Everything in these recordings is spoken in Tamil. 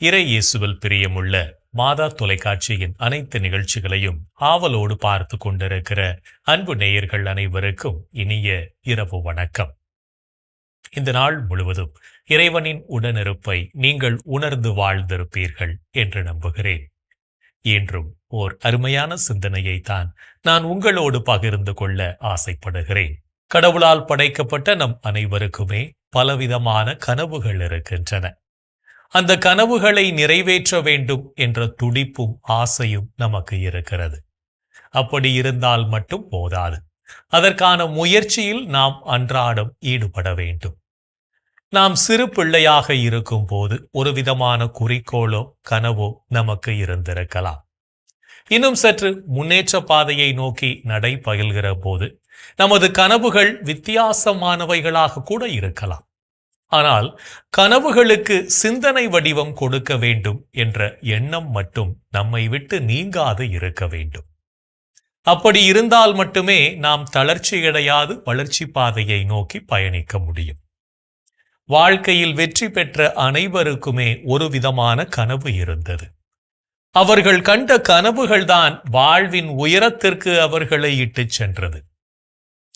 இறை இயேசுவில் பிரியமுள்ள மாதா தொலைக்காட்சியின் அனைத்து நிகழ்ச்சிகளையும் ஆவலோடு பார்த்து கொண்டிருக்கிற அன்பு நேயர்கள் அனைவருக்கும் இனிய இரவு வணக்கம். இந்த நாள் முழுவதும் இறைவனின் உடனிருப்பை நீங்கள் உணர்ந்து வாழ்ந்திருப்பீர்கள் என்று நம்புகிறேன். இன்றும் ஓர் அருமையான சிந்தனையை தான் நான் உங்களோடு பகிர்ந்து கொள்ள ஆசைப்படுகிறேன். கடவுளால் படைக்கப்பட்ட நம் அனைவருக்குமே பலவிதமான கனவுகள் இருக்கின்றன. அந்த கனவுகளை நிறைவேற்ற வேண்டும் என்ற துடிப்பும் ஆசையும் நமக்கு இருக்கிறது. அப்படி இருந்தால் மட்டும் போதாது. அதற்கான முயற்சியில் நாம் அன்றாடம் ஈடுபட வேண்டும். நாம் சிறு பிள்ளையாக இருக்கும் போது ஒரு விதமான குறிக்கோளோ கனவோ நமக்கு இருந்திருக்கலாம். இன்னும் சற்று முன்னேற்ற பாதையை நோக்கி நடை பயில்கிற போது நமது கனவுகள் வித்தியாசமானவைகளாக கூட இருக்கலாம். ஆனால் கனவுகளுக்கு சிந்தனை வடிவம் கொடுக்க வேண்டும் என்ற எண்ணம் மட்டும் நம்மை விட்டு நீங்காது இருக்க வேண்டும். அப்படி இருந்தால் மட்டுமே நாம் தளர்ச்சியடையாது வளர்ச்சி பாதையை நோக்கி பயணிக்க முடியும். வாழ்க்கையில் வெற்றி பெற்ற அனைவருக்குமே ஒரு விதமான கனவு இருந்தது. அவர்கள் கண்ட கனவுகள்தான் வாழ்வின் உயரத்திற்கு அவர்களை இட்டுச் சென்றது.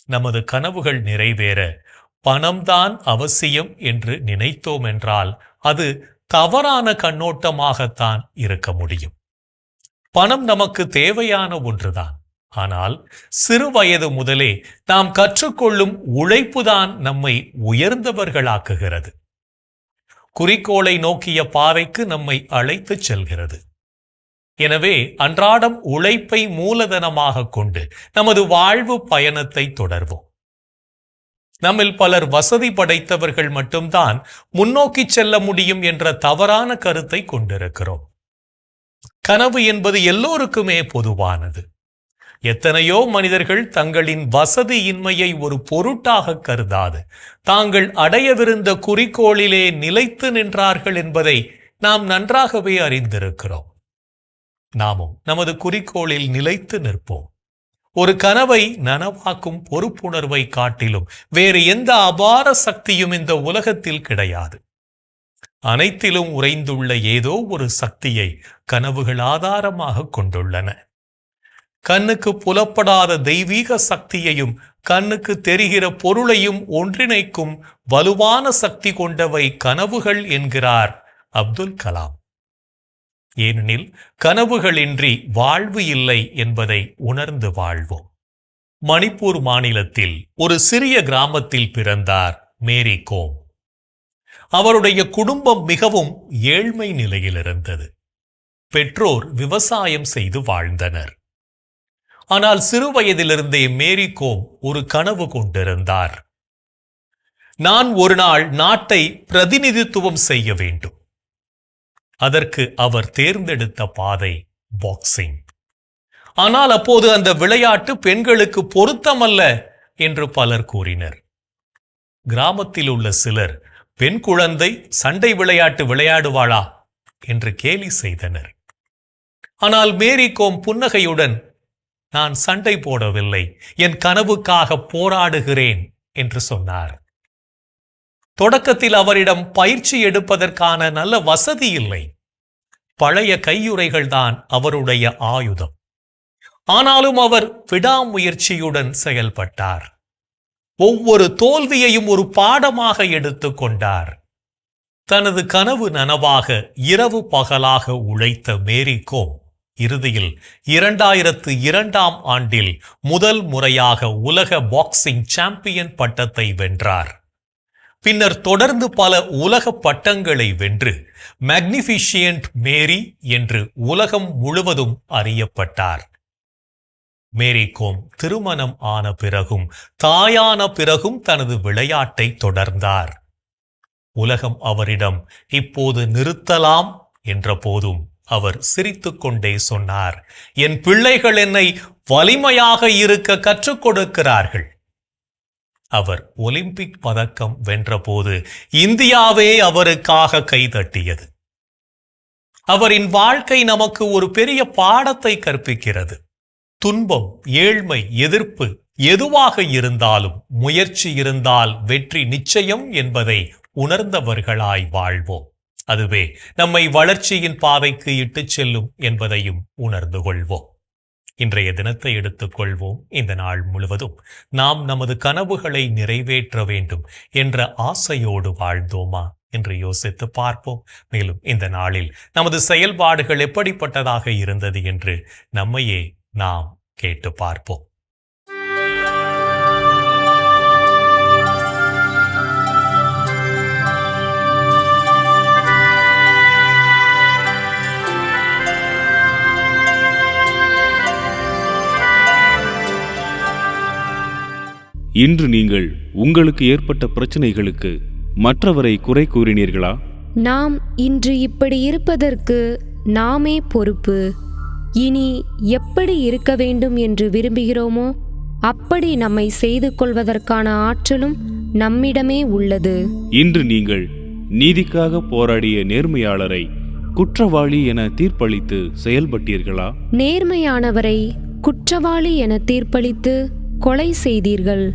நமது கனவுகள் நிறைவேற பணம்தான் அவசியம் என்று நினைத்தோம் என்றால் அது தவறான கண்ணோட்டமாகத்தான் இருக்க முடியும். பணம் நமக்கு தேவையான ஒன்றுதான். ஆனால் சிறு வயது முதலே நாம் கற்றுக்கொள்ளும் உழைப்புதான் நம்மை உயர்ந்தவர்களாக்குகிறது. குறிக்கோளை நோக்கிய பாதைக்கு நம்மை அழைத்துச் செல்கிறது. எனவே அன்றாடம் உழைப்பை மூலதனமாக கொண்டு நமது வாழ்வு பயணத்தை தொடர்வோம். நம்மில் பலர் வசதி படைத்தவர்கள் மட்டும்தான் முன்னோக்கி செல்ல முடியும் என்ற தவறான கருத்தை கொண்டிருக்கிறோம். கனவு என்பது எல்லோருக்குமே பொதுவானது. எத்தனையோ மனிதர்கள் தங்களின் வசதியின்மையை ஒரு பொருட்டாக கருதாது. தாங்கள் அடையவிருந்த குறிக்கோளிலே நிலைத்து நின்றார்கள் என்பதை நாம் நன்றாகவே அறிந்திருக்கிறோம். நாமும் நமது குறிக்கோளில் நிலைத்து நிற்போம். ஒரு கனவை நனவாக்கும் பொறுப்புணர்வை காட்டிலும் வேறு எந்த அபார சக்தியும் இந்த உலகத்தில் கிடையாது. அனைத்திலும் உறைந்துள்ள ஏதோ ஒரு சக்தியை கனவுகள் ஆதாரமாக கொண்டுள்ளன. கண்ணுக்கு புலப்படாத தெய்வீக சக்தியையும் கண்ணுக்கு தெரிகிற பொருளையும் ஒன்றிணைக்கும் வலுவான சக்தி கொண்டவை கனவுகள் என்கிறார் அப்துல் கலாம். ஏனெனில் கனவுகளின்றி வாழ்வு இல்லை என்பதை உணர்ந்து வாழ்வோம். மணிப்பூர் மாநிலத்தில் ஒரு சிறிய கிராமத்தில் பிறந்தார் மேரி கோம். அவருடைய குடும்பம் மிகவும் ஏழ்மை நிலையில் இருந்தது. பெற்றோர் விவசாயம் செய்து வாழ்ந்தனர். ஆனால் சிறு வயதிலிருந்தே மேரி கோம் ஒரு கனவு கொண்டிருந்தார். நான் ஒரு நாள் நாட்டை பிரதிநிதித்துவம் செய்ய வேண்டும். அதற்கு அவர் தேர்ந்தெடுத்த பாதை பாக்ஸிங் ஆனால் அப்போது அந்த விளையாட்டு பெண்களுக்கு பொருத்தமல்ல என்று பலர் கூறினர். கிராமத்தில் உள்ள சிலர் பெண் குழந்தை சண்டை விளையாட்டு விளையாடுவாளா? என்று கேலி செய்தனர். ஆனால் மேரி கோம் புன்னகையுடன் நான் சண்டை போடவில்லை என் கனவுக்காக போராடுகிறேன் என்று சொன்னார். தொடக்கத்தில் அவரிடம் பயிற்சி எடுப்பதற்கான நல்ல வசதி இல்லை. பழைய கையுறைகள் தான் அவருடைய ஆயுதம். ஆனாலும் அவர் விடாமுயற்சியுடன் செயல்பட்டார். ஒவ்வொரு தோல்வியையும் ஒரு பாடமாக எடுத்துக்கொண்டார் தனது கனவு நனவாக இரவு பகலாக உழைத்த மேரி கோம் இறுதியில் இரண்டாயிரத்து இரண்டாம் ஆண்டில் முதல் முறையாக உலக பாக்ஸிங் சாம்பியன் பட்டத்தை வென்றார். பின்னர் தொடர்ந்து பல உலக பட்டங்களை வென்று மேக்னிஃபிஷியன்ட் மேரி என்று உலகம் முழுவதும் அறியப்பட்டார். மேரி கோம் திருமணம் ஆன பிறகும் தாயான பிறகும் தனது விளையாட்டை தொடர்ந்தார். உலகம் அவரிடம் இப்போது நிறுத்தலாம் என்ற போதும் அவர் சிரித்துக்கொண்டே சொன்னார். என் பிள்ளைகள் என்னை வலிமையாக இருக்க கற்றுக் கொடுக்கிறார்கள். அவர் ஒலிம்பிக் பதக்கம் வென்றபோது இந்தியாவே அவருக்காக கைதட்டியது. அவரின் வாழ்க்கை நமக்கு ஒரு பெரிய பாடத்தை கற்பிக்கிறது. துன்பம் ஏழ்மை எதிர்ப்பு எதுவாக இருந்தாலும் முயற்சி இருந்தால் வெற்றி நிச்சயம் என்பதை உணர்ந்தவர்களாய் வாழ்வோம். அதுவே நம்மை வளர்ச்சியின் பாதைக்கு இட்டுச் செல்லும் என்பதையும் உணர்ந்து கொள்வோம். இன்றைய தினத்தை எடுத்துக்கொள்வோம். இந்த நாள் முழுவதும் நாம் நமது கனவுகளை நிறைவேற்ற வேண்டும் என்ற ஆசையோடு வாழ்ந்தோமா? என்று யோசித்து பார்ப்போம். மேலும் இந்த நாளில் நமது செயல்பாடுகள் எப்படிப்பட்டதாக இருந்தது என்று நம்மையே நாம் கேட்டு பார்ப்போம். இன்று நீங்கள் உங்களுக்கு ஏற்பட்ட பிரச்சனைகளுக்கு மற்றவரை குறை கூறினீர்களா? நாம் இன்று இப்படி இருப்பதற்கு நாமே பொறுப்பு. இனி எப்படி இருக்க வேண்டும் என்று விரும்புகிறோமோ அப்படி நம்மை செய்து கொள்வதற்கான ஆற்றலும் நம்மிடமே உள்ளது. இன்று நீங்கள் நீதிக்காக போராடிய நேர்மையாளரை குற்றவாளி என தீர்ப்பளித்து செயல்பட்டீர்களா? நேர்மையானவரை குற்றவாளி என தீர்ப்பளித்து கொலை செய்தீர்கள்.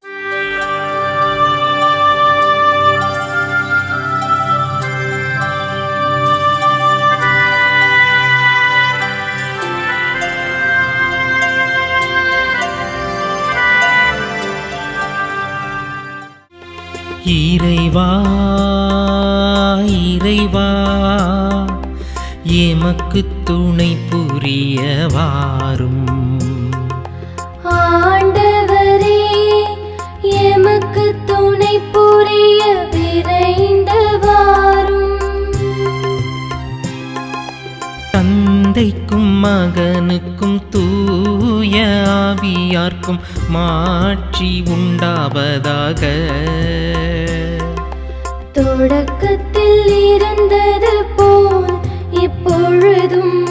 இறைவா இறைவா எமக்கு துணை புரியவாரும். ஆண்டவரே எமக்கு துணை புரிய விரைந்து மகனுக்கும் தூய ஆவியார்க்கும் மாற்றி உண்டாவதாக. தொடக்கத்தில் இருந்தது போல் இப்பொழுதும்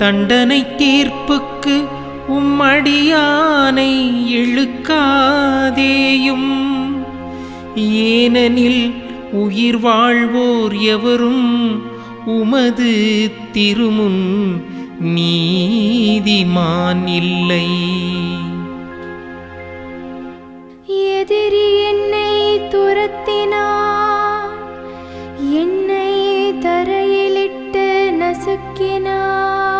தண்டனை தீர்ப்புக்கு உம்மடியானை இழுக்காதேயும். ஏனெனில் உயிர் வாழ்வோர் எவரும் உமது திருமுன் நீதிமான் இல்லை. எதிரி என்னை துரத்தினா என்னை தரையிலிட்டு நசுக்கினான்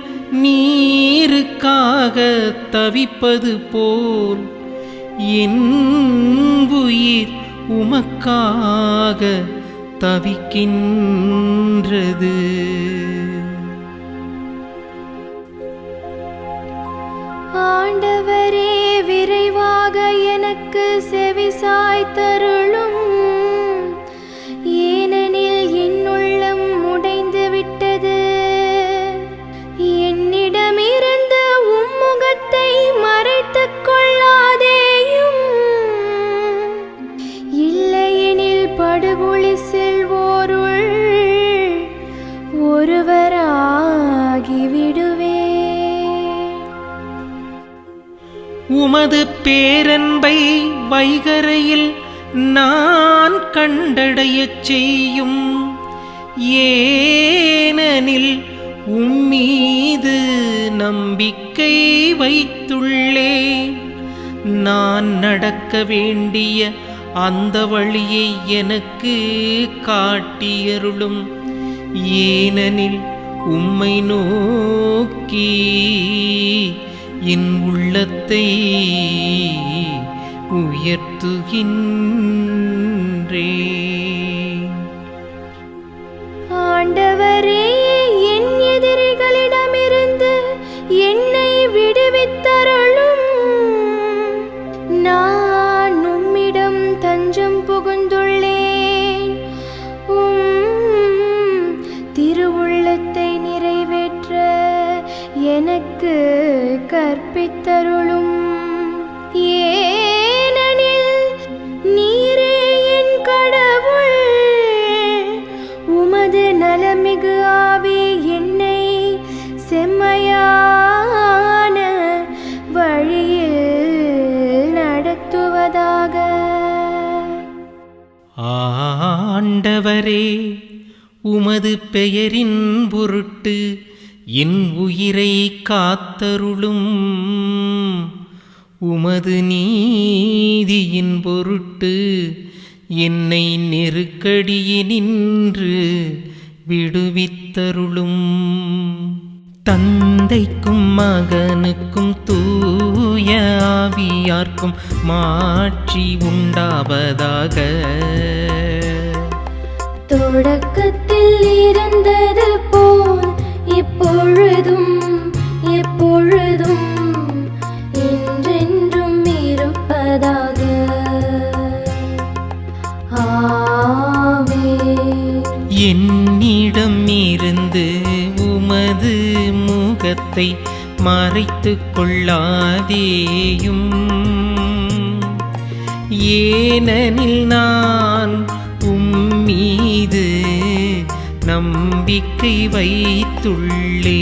நீருக்காக தவிப்பது போல் என் உயிர் உமக்காக தவிக்கின்றது. ஆண்டவரே விரைவாக எனக்கு செவிசாய் வைகரையில் நான் கண்டடையச் செய்யும் ஏனெனில் உம்மீது நம்பிக்கை வைத்துள்ளேன். நான் நடக்க வேண்டிய அந்த வழியை எனக்கு காட்டியருளும். ஏனெனில் உம்மை நோக்கி என் உள்ளத்தை ஆண்டவரே என் எதிரிகளிடமிருந்து என்னை விடுவித்தருளும். நான் உம்மிடம் தஞ்சம் புகுந்துள்ளேன். உம் திருவுள்ளத்தை நிறைவேற்ற எனக்கு கற்பித்தருளும். ஆண்டவரே உமது பெயரின் பொருட்டு என் உயிரை காத்தருளும். உமது நீதியின் பொருட்டு என்னை நெருக்கடியினின்று விடுவித்தருளும். தந்தைக்கும் மகனுக்கும் தூய ஆவியார்க்கும் மாற்றி உண்டாவதாக. தொடக்கத்தில் இருந்தது போல் இப்பொழுதும் எப்பொழுதும் என்றென்றும் இருப்பதாக. என்னிடம் இருந்து உமது முகத்தை மறைத்து கொள்ளாதேயும். ஏனெனில் நான் மீது நம்பிக்கை வைத்துள்ளே.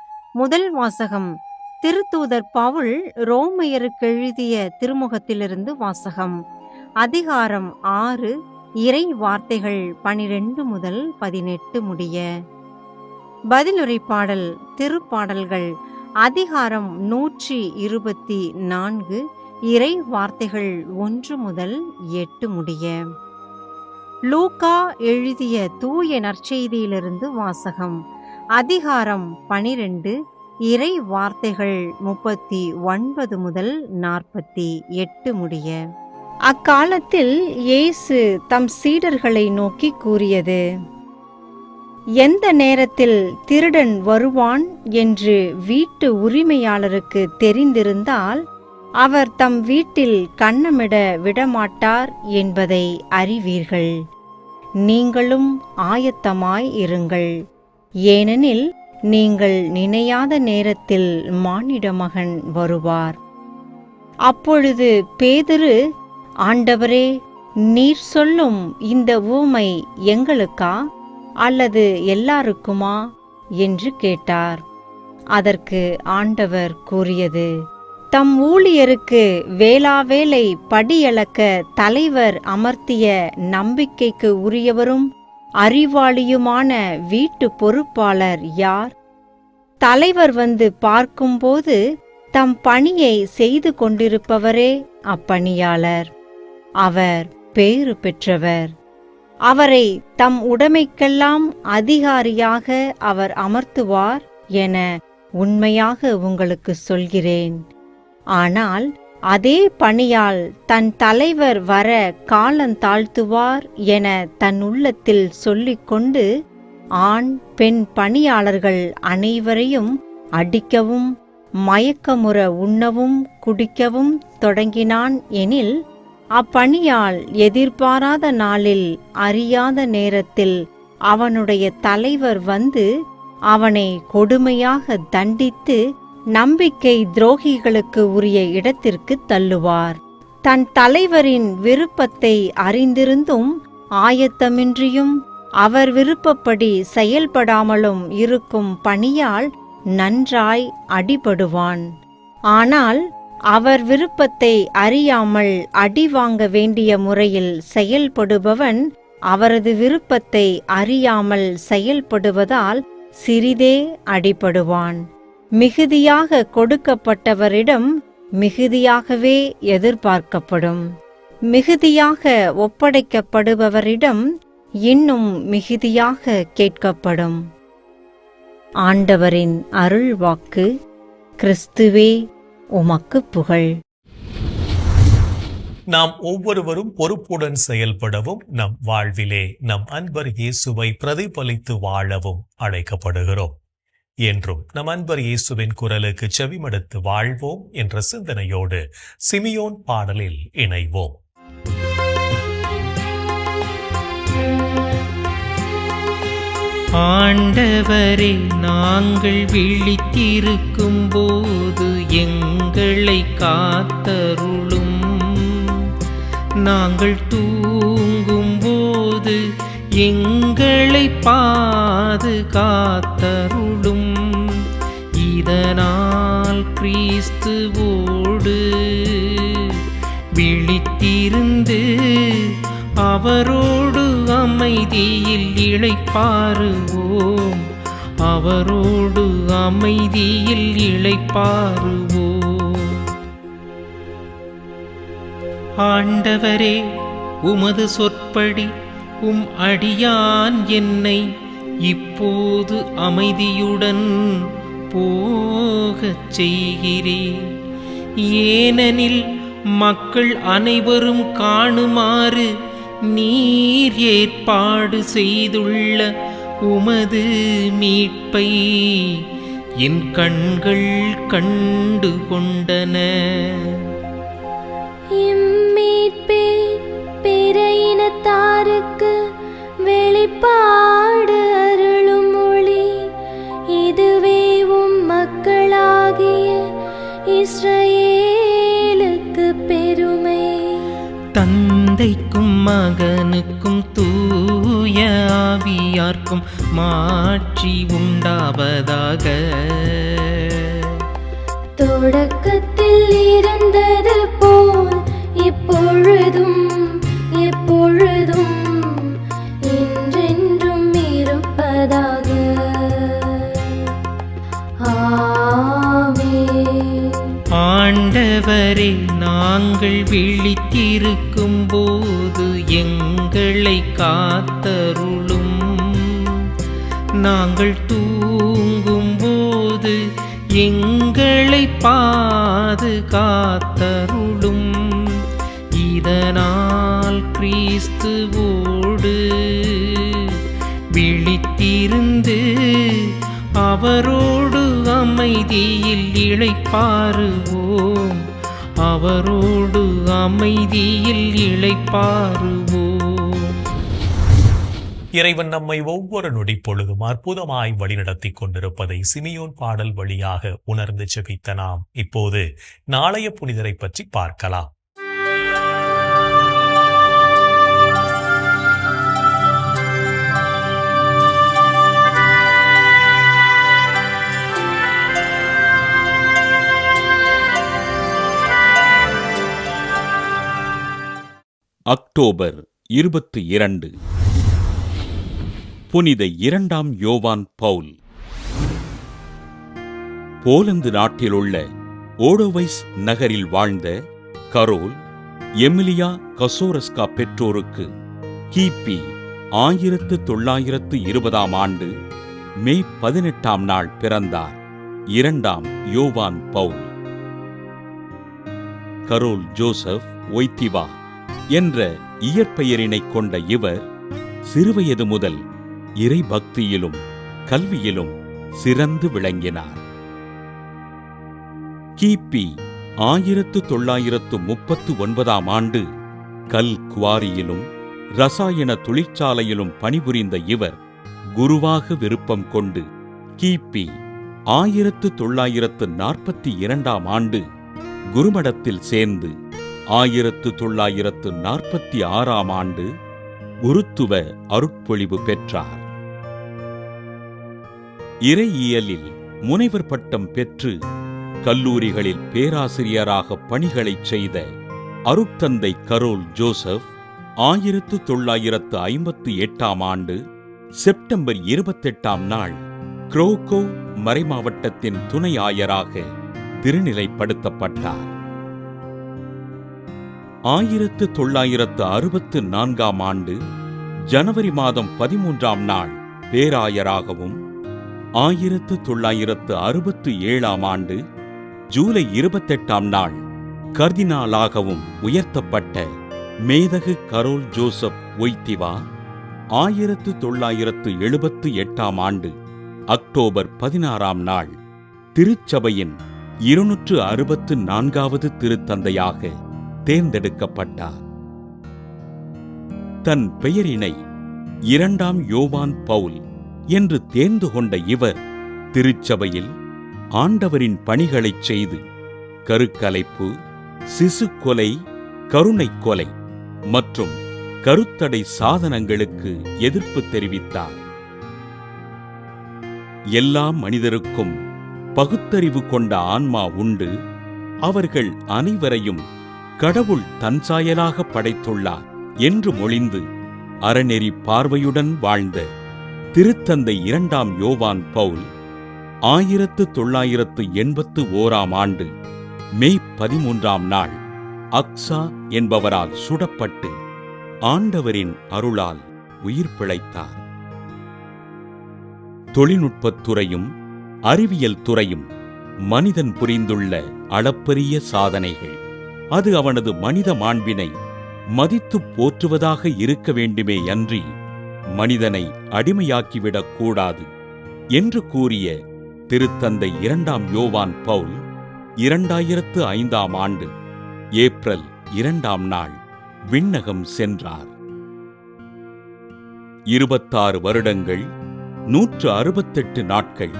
முதல் வாசகம். திருத்தூதர் பவுல் ரோமையருக்கு எழுதிய திருமுகத்திலிருந்து வாசகம். அதிகாரம் ஆறு இறை வார்த்தைகள் பனிரெண்டு முதல் பதினெட்டு முடிய. பதிலுரை பாடல் திருப்பாடல்கள் அதிகாரம் நூற்றி இருபத்தி நான்கு இறை வார்த்தைகள் ஒன்று முதல் எட்டு முடிய. லூக்கா எழுதிய தூய நற்செய்தியிலிருந்து வாசகம். அதிகாரம் பனிரெண்டு இறை வார்த்தைகள் முப்பத்தி ஒன்பது முதல் நாற்பத்தி எட்டு முடிய. அக்காலத்தில் இயேசு தம் சீடர்களை நோக்கி கூறியது எந்த நேரத்தில் திருடன் வருவான் என்று வீட்டு உரிமையாளருக்கு தெரிந்திருந்தால் அவர் தம் வீட்டில் கண்ணமிட விடமாட்டார் என்பதை அறிவீர்கள். நீங்களும் ஆயத்தமாய் இருங்கள். ஏனெனில் நீங்கள் நினையாத நேரத்தில் மானிட மகன் வருவார். அப்பொழுது பேதுரு ஆண்டவரே நீர் சொல்லும் இந்த ஊமை எங்களுக்கா? அல்லது எல்லாருக்குமா? என்று கேட்டார். அதற்கு ஆண்டவர் கூறியது தம் ஊழியருக்கு வேளாவேளை படியளக்க தலைவர் அமர்த்திய நம்பிக்கைக்கு உரியவரும் அறிவாளியுமான வீட்டு பொறுப்பாளர் யார்? தலைவர் வந்து பார்க்கும்போது தம் பணியை செய்து கொண்டிருப்பவரே அப்பணியாளர். அவர் பேறு பெற்றவர். அவரை தம் உடைமைக்கெல்லாம் அதிகாரியாக அவர் அமர்த்துவார் என உண்மையாக உங்களுக்கு சொல்கிறேன். ஆனால் அதே பணியால் தன் தலைவர் வர காலந்தாழ்த்துவார் என தன் உள்ளத்தில் சொல்லிக்கொண்டு ஆண் பெண் பணியாளர்கள் அனைவரையும் அடிக்கவும் மயக்கமுற உண்ணவும் குடிக்கவும் தொடங்கினான் எனில் அப்பணியால் எதிர்பாராத நாளில் அறியாத நேரத்தில் அவனுடைய தலைவர் வந்து அவனை கொடுமையாக தண்டித்து நம்பிக்கை துரோகிகளுக்கு உரிய இடத்திற்கு தள்ளுவார். தன் தலைவரின் விருப்பத்தை அறிந்திருந்தும் ஆயத்தமின்றியும் அவர் விருப்பப்படி செயல்படாமலும் இருக்கும் பணியால் நன்றாய் அடிபடுவான். ஆனால் அவர் விருப்பத்தை அறியாமல் அடி வாங்க வேண்டிய முறையில் செயல்படுபவன் அவரது விருப்பத்தை அறியாமல் செயல்படுவதால் சிறிதே அடிபடுவான். மிகுதியாக கொடுக்கப்பட்டவரிடம் மிகுதியாகவே எதிர்பார்க்கப்படும். மிகுதியாக ஒப்படைக்கப்படுபவரிடம் இன்னும் மிகுதியாக கேட்கப்படும். ஆண்டவரின் அருள் வாக்கு கிறிஸ்துவே உமக்கு புகழ். நாம் ஒவ்வொருவரும் பொறுப்புடன் செயல்படவும் நம் வாழ்விலே நம் அன்பர் இயேசுவை பிரதிபலித்து வாழவும் அழைக்கப்படுகிறோம். என்றும் நம் அன்பர் இயேசுவின் குரலுக்கு செவிமடுத்து வாழ்வோம் என்ற சிந்தனையோடு சிமியோன் பாடலில் இணைவோம். ஆண்டவரே நாங்கள் விழித்திருக்கும் போது எங்களை காத்தருளும். நாங்கள் தூங்கும் போது எங்களை பாதுகாத்தரும் அதனால் கிறிஸ்துவோடு விழித்திருந்து அவரோடு அமைதியில் இழைப்பாருவோம். அவரோடு அமைதியில் இழைப்பாருவோம். ஆண்டவரே உமது சொற்படி உம் அடியான் என்னை இப்போது அமைதியுடன் போகச் செய்கிறேன். ஏனெனில் மக்கள் அனைவரும் காணுமாறு நீர் ஏற்பாடு செய்துள்ள உமது மீட்பை என் கண்கள் கண்டு கொண்டன. இம்மீட்பே பிற இனத்தாருக்கு வெளிப்பாடு இஸ்ரவேலுக்கு பெருமை. தந்தைக்கும் மகனுக்கும் தூய ஆவியார்க்கும் மாட்சி உண்டாவதாக. தொடக்கத்தில் இருந்தது போல் இப்பொழுதும் ஆண்டவரே நாங்கள் விழித்திருக்கும் போது எங்களை காத்தருளும். நாங்கள் தூங்கும் போது எங்களை பாதுகாத்தருளும். இதனால் கிறிஸ்துவோடு விழித்திருந்து அவரோடு அமைதியில் இழைப்பாருவோம். அவரோடு அமைதியில் இளைப்பாறுவோம் இறைவன் நம்மை ஒவ்வொரு நொடி பொழுதும் அற்புதமாய் வழிநடத்திக் கொண்டிருப்பதை சிமியோன் பாடல் வழியாக உணர்ந்து செபித்த நாம் இப்போது நாளைய புனிதரை பற்றி பார்க்கலாம். அக்டோபர் இருபத்தி இரண்டு. புனித இரண்டாம் யோவான் பவுல். போலந்து நாட்டிலுள்ள ஓடோவைஸ் நகரில் வாழ்ந்த கரோல் எமிலியா கசோரஸ்கா பெற்றோருக்கு கிபி ஆயிரத்து தொள்ளாயிரத்து இருபதாம் ஆண்டு மே பதினெட்டாம் நாள் பிறந்தார் இரண்டாம் யோவான் பவுல். Carol Joseph ஒய்திவா. என்ற இயற்பெயரினைக் கொண்ட இவர் சிறுவயது முதல் இறை பக்தியிலும் கல்வியிலும் சிறந்து விளங்கினார். கிபி ஆயிரத்து தொள்ளாயிரத்து முப்பத்து ஒன்பதாம் ஆண்டு கல் குவாரியிலும் ரசாயன தொழிற்சாலையிலும் பணிபுரிந்த இவர் குருவாக விருப்பம் கொண்டு கிபி ஆயிரத்து தொள்ளாயிரத்து நாற்பத்தி இரண்டாம் ஆண்டு குருமடத்தில் சேர்ந்து ஆயிரத்து தொள்ளாயிரத்து நாற்பத்தி ஆறாம் ஆண்டு குருத்துவ அருட்பொழிவு பெற்றார். இறையியலில் முனைவர் பட்டம் பெற்று கல்லூரிகளில் பேராசிரியராக பணிகளைச் செய்த அருட்தந்தை கரோல் ஜோசப் ஆயிரத்து தொள்ளாயிரத்து ஐம்பத்து எட்டாம் ஆண்டு செப்டம்பர் இருபத்தெட்டாம் நாள் குரோகோ மறைமாவட்டத்தின் துணை ஆயராக திருநிலைப்படுத்தப்பட்டார். ஆயிரத்து தொள்ளாயிரத்து அறுபத்து நான்காம் ஆண்டு ஜனவரி மாதம் பதிமூன்றாம் நாள் பேராயராகவும் ஆயிரத்து தொள்ளாயிரத்து அறுபத்து ஏழாம் ஆண்டு ஜூலை இருபத்தெட்டாம் நாள் கர்தினாலாகவும் உயர்த்தப்பட்ட மேதகு கரோல் ஜோசப் ஒய்திவா ஆயிரத்து தொள்ளாயிரத்து எழுபத்து எட்டாம் ஆண்டு அக்டோபர் பதினாறாம் நாள் திருச்சபையின் இருநூற்று அறுபத்து நான்காவது திருத்தந்தையாக தேர்ந்தெடுக்கப்பட்டார். தன் பெயரினை இரண்டாம் யோவான் பவுல் என்று தேர்ந்து கொண்ட இவர் திருச்சபையில் ஆண்டவரின் பணிகளைச் செய்து கருக்கலைப்பு சிசு கொலை கருணைக் கொலை மற்றும் கருத்தடை சாதனங்களுக்கு எதிர்ப்பு தெரிவித்தார். எல்லா மனிதருக்கும் பகுத்தறிவு கொண்ட ஆன்மா உண்டு. அவர்கள் அனைவரையும் கடவுள் தன் சாயலாக படைத்துள்ளார் என்று மொழிந்து அறநெறி பார்வையுடன் வாழ்ந்த திருத்தந்தை இரண்டாம் யோவான் பவுல் ஆயிரத்து தொள்ளாயிரத்து எண்பத்து ஓராம் ஆண்டு மே பதிமூன்றாம் நாள். அக்ஸா என்பவரால் சுடப்பட்டு ஆண்டவரின் அருளால் உயிர் பிழைத்தார். தொழில்நுட்பத் துறையும் அறிவியல் துறையும் மனிதன் புரிந்துள்ள அளப்பரிய சாதனைகள். அது அவனது மனித மாண்பினை மதித்துப் போற்றுவதாக இருக்க வேண்டுமே அன்றி மனிதனை அடிமையாக்கிவிடக் கூடாது என்று கூறிய திருத்தந்தை இரண்டாம் யோவான் பவுல் இரண்டாயிரத்து ஐந்தாம் ஆண்டு ஏப்ரல் இரண்டாம் நாள் விண்ணகம் சென்றார். இருபத்தாறு வருடங்கள் நூற்று அறுபத்தெட்டு நாட்கள்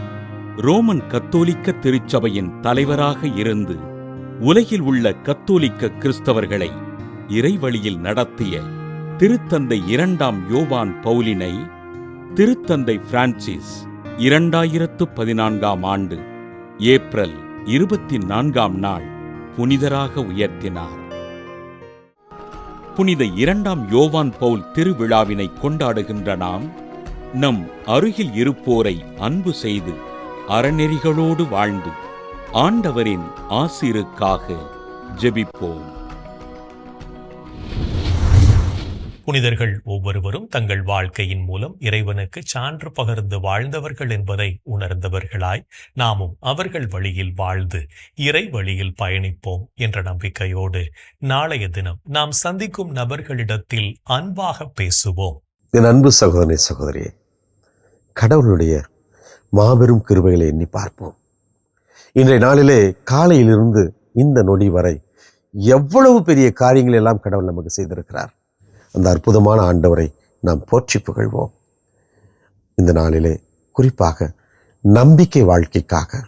ரோமன் கத்தோலிக்க திருச்சபையின் தலைவராக இருந்து உலகில் உள்ள கத்தோலிக்க கிறிஸ்தவர்களை இறைவழியில் நடத்திய திருத்தந்தை இரண்டாம் யோவான் பவுலினை திருத்தந்தை பிரான்சிஸ் இரண்டாயிரத்து பதினான்காம் ஆண்டு ஏப்ரல் இருபத்தி நான்காம் நாள் புனிதராக உயர்த்தினார். புனித இரண்டாம் யோவான் பவுல் திருவிழாவினை கொண்டாடுகின்ற நாம் நம் அருகில் இருப்போரை அன்பு செய்து அறநெறிகளோடு வாழ்ந்து ஆண்டவரின் ஆசிருக்காக ஜெபிப்போம். புனிதர்கள் ஒவ்வொருவரும் தங்கள் வாழ்க்கையின் மூலம் இறைவனுக்கு சான்று பகர்ந்து வாழ்ந்தவர்கள் என்பதை உணர்ந்தவர்களாய் நாமும் அவர்கள் வழியில் வாழ்ந்து இறை வழியில் பயணிப்போம் என்ற நம்பிக்கையோடு நாளைய தினம் நாம் சந்திக்கும் நபர்களிடத்தில் அன்பாக பேசுவோம். என் அன்பு சகோதரனே சகோதரியே கடவுளுடைய மாபெரும் கிருபைகளை எண்ணி பார்ப்போம். இன்றைய நாளிலே காலையிலிருந்து இந்த நொடி வரை எவ்வளவு பெரிய காரியங்கள் எல்லாம் கடவுள் நமக்கு செய்திருக்கிறார். அந்த அற்புதமான ஆண்டவரை நாம் போற்றி புகழ்வோம். இந்த நாளிலே குறிப்பாக நம்பிக்கை வாழ்க்கைக்காக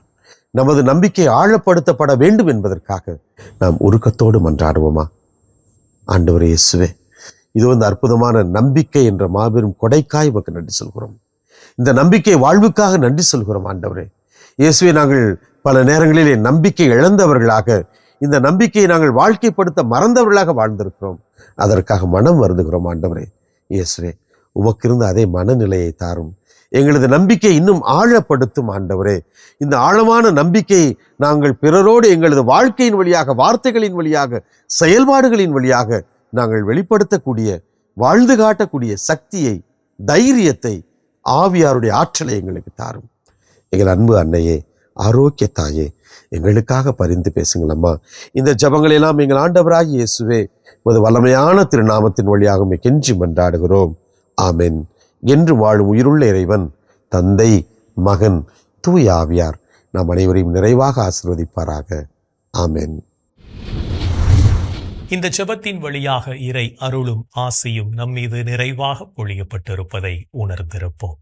நமது நம்பிக்கை ஆழப்படுத்தப்பட வேண்டும் என்பதற்காக நாம் உருக்கத்தோடு மன்றாடுவோமா? ஆண்டவர் இயேசுவே இது வந்து அற்புதமான நம்பிக்கை என்ற மாபெரும் கொடைக்காய் உமக்கு நன்றி சொல்கிறோம். இந்த நம்பிக்கை வாழ்வுக்காக நன்றி சொல்கிறோம் ஆண்டவரே. இயேசுவை நாங்கள் பல நேரங்களிலே நம்பிக்கை இழந்தவர்களாக இந்த நம்பிக்கையை நாங்கள் வாழ்க்கைப்படுத்த மறந்தவர்களாக வாழ்ந்திருக்கிறோம். அதற்காக மனம் வருந்துகிறோம் ஆண்டவரே. இயேசுவே உமக்கிருந்த அதே மனநிலையை தாரும். எங்களது நம்பிக்கை இன்னும் ஆழப்படுத்தும் ஆண்டவரே. இந்த ஆழமான நம்பிக்கையை நாங்கள் பிறரோடு எங்களது வாழ்க்கையின் வழியாக வார்த்தைகளின் வழியாக செயல்பாடுகளின் வழியாக நாங்கள் வெளிப்படுத்தக்கூடிய வாழ்ந்து காட்டக்கூடிய சக்தியை தைரியத்தை ஆவியாருடைய ஆற்றலை எங்களுக்கு தாரும். எங்கள் அன்பு அன்னையே ஆரோக்கிய தாயே எங்களுக்காக பரிந்து பேசுங்களம்மா. இந்த ஜபங்களெல்லாம் எங்கள் ஆண்டவராகி இயேசுவே உமது வல்லமையான திருநாமத்தின் வழியாக உம்மை கெஞ்சி மன்றாடுகிறோம். ஆமென். என்று வாழும் உயிருள்ள இறைவன் தந்தை மகன் தூயாவியார் நாம் அனைவரையும் நிறைவாக ஆசீர்வதிப்பாராக. ஆமென். இந்த ஜெபத்தின் வழியாக இறை அருளும் ஆசையும் நம்மீது நிறைவாக பொழியப்பட்டிருப்பதை உணர்ந்திருப்போம்.